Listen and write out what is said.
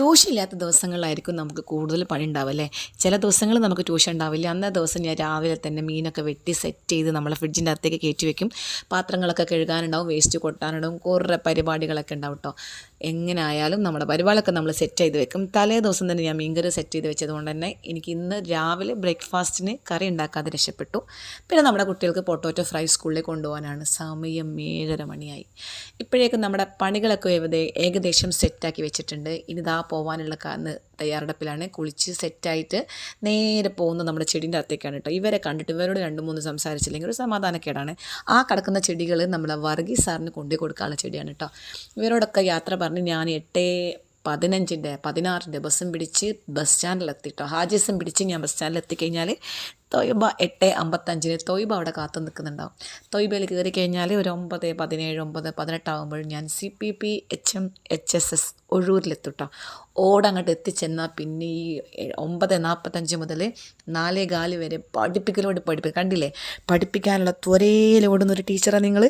Tuition ഇല്ലാത്ത ദിവസങ്ങളിലായിരിക്കും നമുക്ക് കൂടുതൽ പണി ഉണ്ടാവുക അല്ലേ? ചില ദിവസങ്ങൾ നമുക്ക് ട്യൂഷൻ ഉണ്ടാവില്ല. അന്നേ ദിവസം ഞാൻ രാവിലെ തന്നെ മീനൊക്കെ വെട്ടി സെറ്റ് ചെയ്ത് നമ്മളെ ഫ്രിഡ്ജിന്റെ അകത്തേക്ക് കയറ്റി വെക്കും. പാത്രങ്ങളൊക്കെ കഴുകാനുണ്ടാവും വേസ്റ്റ് കൊട്ടാനുണ്ടാവും കുറേ പരിപാടികളൊക്കെ ഉണ്ടാവും കേട്ടോ. എങ്ങനെ ആയാലും നമ്മുടെ പരിപാടികളൊക്കെ നമ്മൾ സെറ്റ് ചെയ്ത് വെക്കും. തലേ ദിവസം തന്നെ ഞാൻ മീൻകറി സെറ്റ് ചെയ്ത് വെച്ചതുകൊണ്ട് തന്നെ എനിക്ക് ഇന്ന് രാവിലെ ബ്രേക്ക്ഫാസ്റ്റിന് കറി ഉണ്ടാക്കാതെ രക്ഷപ്പെട്ടു. പിന്നെ നമ്മുടെ കുട്ടികൾക്ക് പൊട്ടോറ്റോ ഫ്രൈ സ്കൂളിൽ കൊണ്ടുപോകാനാണ്. സമയം ഏഴര മണിയായി. ഇപ്പോഴേക്കും നമ്മുടെ പണികളൊക്കെ ഏകദേ- ഏകദേശം സെറ്റാക്കി വെച്ചിട്ടുണ്ട്. ഇനി ഇതാ പോകാനുള്ള കാന്ന് തയ്യാറെടുപ്പിലാണ് കുളിച്ച് സെറ്റായിട്ട് നേരെ പോകുന്നത് നമ്മുടെ ചെടീന്റെ അകത്തേക്കാണ് കേട്ടോ. ഇവരെ കണ്ടിട്ട് ഇവരോട് രണ്ട് മൂന്ന് സംസാരിച്ചില്ലെങ്കിൽ ഒരു സമാധാനക്കേടാണ്. ആ കിടക്കുന്ന ചെടികൾ നമ്മളെ വർഗീസ് സാറിന് കൊണ്ടു കൊടുക്കാനുള്ള ചെടിയാണ് കേട്ടോ. ഇവരോടൊക്കെ യാത്ര പറഞ്ഞ് ഞാൻ എട്ടേ പതിനഞ്ചിന്റെ പതിനാറിന്റെ ബസ്സും പിടിച്ച് ബസ് സ്റ്റാൻഡിലെത്തി കേട്ടോ. ഹാജിസും പിടിച്ച് ഞാൻ ബസ് സ്റ്റാൻഡിൽ എത്തിക്കഴിഞ്ഞാൽ തൊയ്ബ എട്ട് അമ്പത്തഞ്ചിന് തൊയ്ബ അവിടെ കാത്തു നിൽക്കുന്നുണ്ടാവും. തൊയ്ബയിൽ കയറി കഴിഞ്ഞാൽ ഒരു ഒമ്പത് പതിനേഴ് ഒമ്പത് പതിനെട്ടാകുമ്പോൾ ഞാൻ C P P H M H S S ഒഴൂരിലെത്തുട്ടോ. ഓടങ്ങോട്ട് എത്തിച്ചെന്നാൽ പിന്നെ ഈ ഒമ്പത് നാൽപ്പത്തഞ്ച് മുതൽ നാലേ കാൽ വരെ പഠിപ്പിക്കലോട് പഠിപ്പിക്കും. കണ്ടില്ലേ? പഠിപ്പിക്കാനുള്ള ത്വരയിലോടുന്നൊരു ടീച്ചറാണ് നിങ്ങൾ